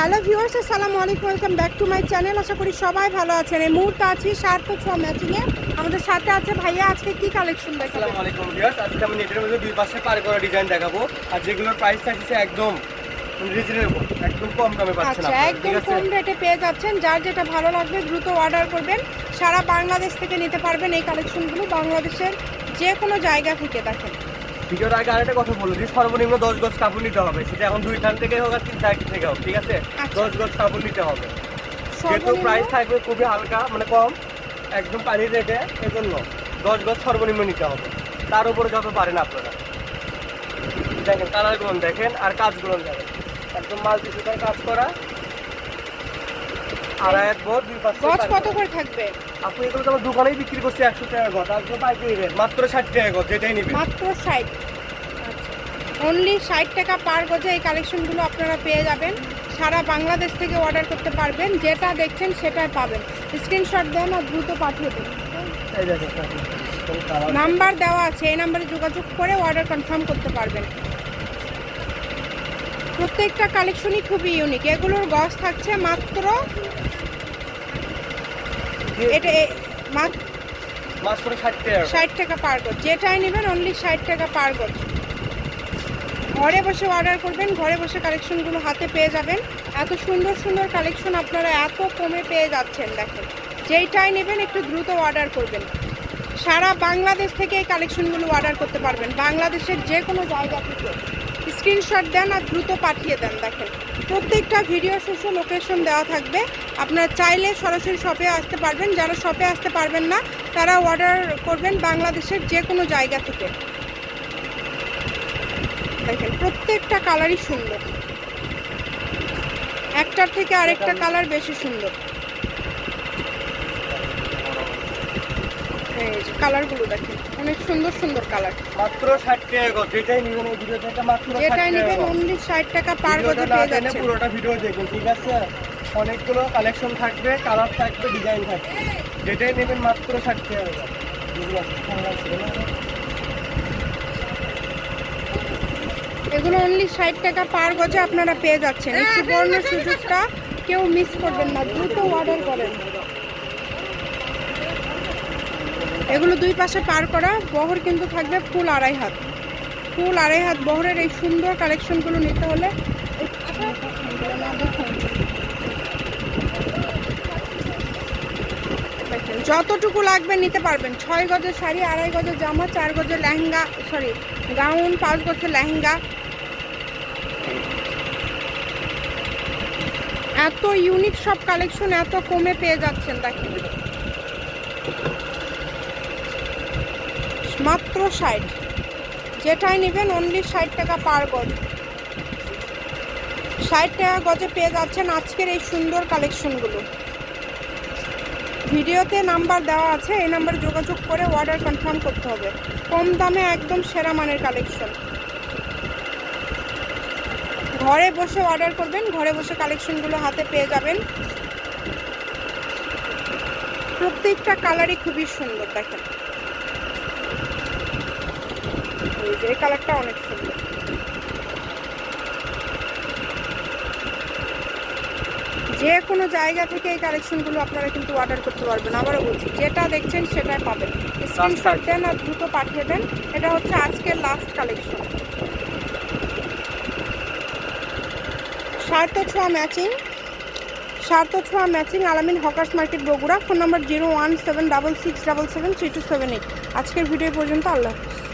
Hello viewers আসসালামু আলাইকুম welcome back to my channel. আশা করি সবাই ভালো আছেন। এই মুহূর্তে আছি সার্থ ছোঁয়া ম্যাচিংয়ে আমাদের সাথে আছে ভাইয়া আজকে কি কালেকশন দেখাবেন আসসালামু আলাইকুম ভিউয়ার্স আজকে আমি নেটের মধ্যে দুই পাশে পার করা ডিজাইন দেখাবো। আর যেগুলোর প্রাইস থাকছে একদম রিজনেবল একদম কম দামে পাচ্ছেন আচ্ছা একদম কম রেটে পেয়ে যাচ্ছেন। যার যেটা ভালো লাগবে দ্রুত অর্ডার করবেন। সারা বাংলাদেশ থেকে নিতে পারবেন এই কালেকশনগুলো বাংলাদেশের যে কোনো জায়গা থেকে দেখেন। ভিডিওর আগে আরেকটা কথা বলে দিই সর্বনিম্ন দশ গজ কাপড় নিতে হবে। সেটা এখন দুই থান থেকে হোক আর তিন থান থেকে হোক ঠিক আছে? আচ্ছা। দশ গজ কাপড় নিতে হবে। যেহেতু প্রাইস থাকবে খুবই হালকা মানে কম একদম পানির রেটে এজন্য দশ গজ সর্বনিম্ন নিতে হবে। তার উপরে যত পারেন আপনারা। দেখেন কালারগুলো দেখেন আর কাজগুলো দেখেন। একদম মাল্টি সুতার কাজ করা। আড়াই এক বড় দুই পাঁচ কত করে থাকবে? আপনি এগুলো তো দোকানেই বিক্রি করছি একশো টাকা গজ আর পাইকারি রেট মাত্র ষাট টাকা গজ যেটাই নেবেন। মাত্র ষাট। অনলি ষাট টাকা পার গজে এই কালেকশনগুলো আপনারা পেয়ে যাবেন। সারা বাংলাদেশ থেকে অর্ডার করতে পারবেন। যেটা দেখছেন সেটাই পাবেন। স্ক্রিনশট দেন আর দ্রুত পাঠিয়ে দিন। নাম্বার দেওয়া আছে এই নাম্বারে যোগাযোগ করে অর্ডার কনফার্ম করতে পারবেন। প্রত্যেকটা কালেকশনই খুবই ইউনিক এগুলোর গজ থাকছে মাত্র এটা মাত্র মাত্র ষাট টাকা। ষাট টাকা পার গজ। যেটাই নেবেন অনলি ষাট টাকা পার গজ। ঘরে বসে অর্ডার করবেন ঘরে বসে কালেকশনগুলো হাতে পেয়ে যাবেন। এত সুন্দর সুন্দর কালেকশন আপনারা এত কমে পেয়ে যাচ্ছেন দেখেন। যেইটাই নেবেন একটু দ্রুত অর্ডার করবেন। সারা বাংলাদেশ থেকে এই কালেকশনগুলো অর্ডার করতে পারবেন। বাংলাদেশের যে কোনো জায়গা থেকে। স্ক্রিনশট দেন আর দ্রুত পাঠিয়ে দেন, দেখেন। প্রত্যেকটা ভিডিও শেষে লোকেশন দেওয়া থাকবে। আপনারা চাইলে সরাসরি শপে আসতে পারবেন। যারা শপে আসতে পারবেন না, তারা অর্ডার করবেন বাংলাদেশের যে কোনো জায়গা থেকে। দেখেন, প্রত্যেকটা কালারই সুন্দর। একটার থেকে আরেকটা কালার বেশি সুন্দর এই যে কালারগুলো দেখেন। অনেক সুন্দর সুন্দর কালার। মাত্র ষাট টাকা গজ যেটাই নেবেন এই ভিডিও থেকে মাত্র ষাট যেটাই টাকা নেবেন গজ। অনলি ষাট টাকা পার গজে পেয়ে যাচ্ছেন। পুরোটা ভিডিও দেখুন ঠিক আছে? অনেকগুলো কালেকশন থাকবে কালার থাকবে ডিজাইন থাকবে। যেটাই নেবেন মাত্র ষাট টাকা গজ। এগুলো অনলি ষাট টাকা পার গজে আপনারা পেয়ে যাচ্ছেন। এই সুবর্ণ সুযোগটা কেউ মিস করবেন না দ্রুত অর্ডার করেন। এগুলো দুই পাশে পার করা, বহর কিন্তু থাকবে ফুল আড়াই হাত। ফুল আড়াই হাত বহরের এই সুন্দর কালেকশনগুলো নিতে হলে যতটুকু লাগবে নিতে পারবেন। ছয় গজের শাড়ি, আড়াই গজের জামা, চার গজের লেহেঙ্গা সরি গাউন, পাঁচ গজের লেহেঙ্গা। এত ইউনিক সব কালেকশন এত কমে পেয়ে যাচ্ছেন, দেখেন। মাত্র ষাট। যেটাই নেবেন অনলি ষাট টাকা পার গজ। ষাট টাকা গজে পেয়ে যাচ্ছেন আজকের এই সুন্দর কালেকশনগুলো ভিডিওতে নাম্বার দেওয়া আছে, এই নাম্বারে যোগাযোগ করে অর্ডার কনফার্ম করতে হবে। কম দামে একদম সেরা মানের কালেকশন ঘরে বসে অর্ডার করবেন, ঘরে বসে কালেকশনগুলো হাতে পেয়ে যাবেন। প্রত্যেকটা কালারই খুবই সুন্দর, দেখেন এই যে এই কালারটা অনেক সুন্দর। যে কোনো জায়গা থেকে এই কালেকশনগুলো আপনারা কিন্তু অর্ডার করতে পারবেন। আবারও বলছি, যেটা দেখছেন সেটাই পাবেন। স্ক্রিনশট দেন আর দ্রুত পাঠিয়ে দেন। এটা হচ্ছে আজকের লাস্ট কালেকশন সার্থ ছোঁয়া ম্যাচিং সার্থ ছোঁয়া matching Alamin hawkers market Bogura. Phone number zero one seven double six double seven three two seven eight. আজকের ভিডিও পর্যন্ত আল্লাহ হাফিজ।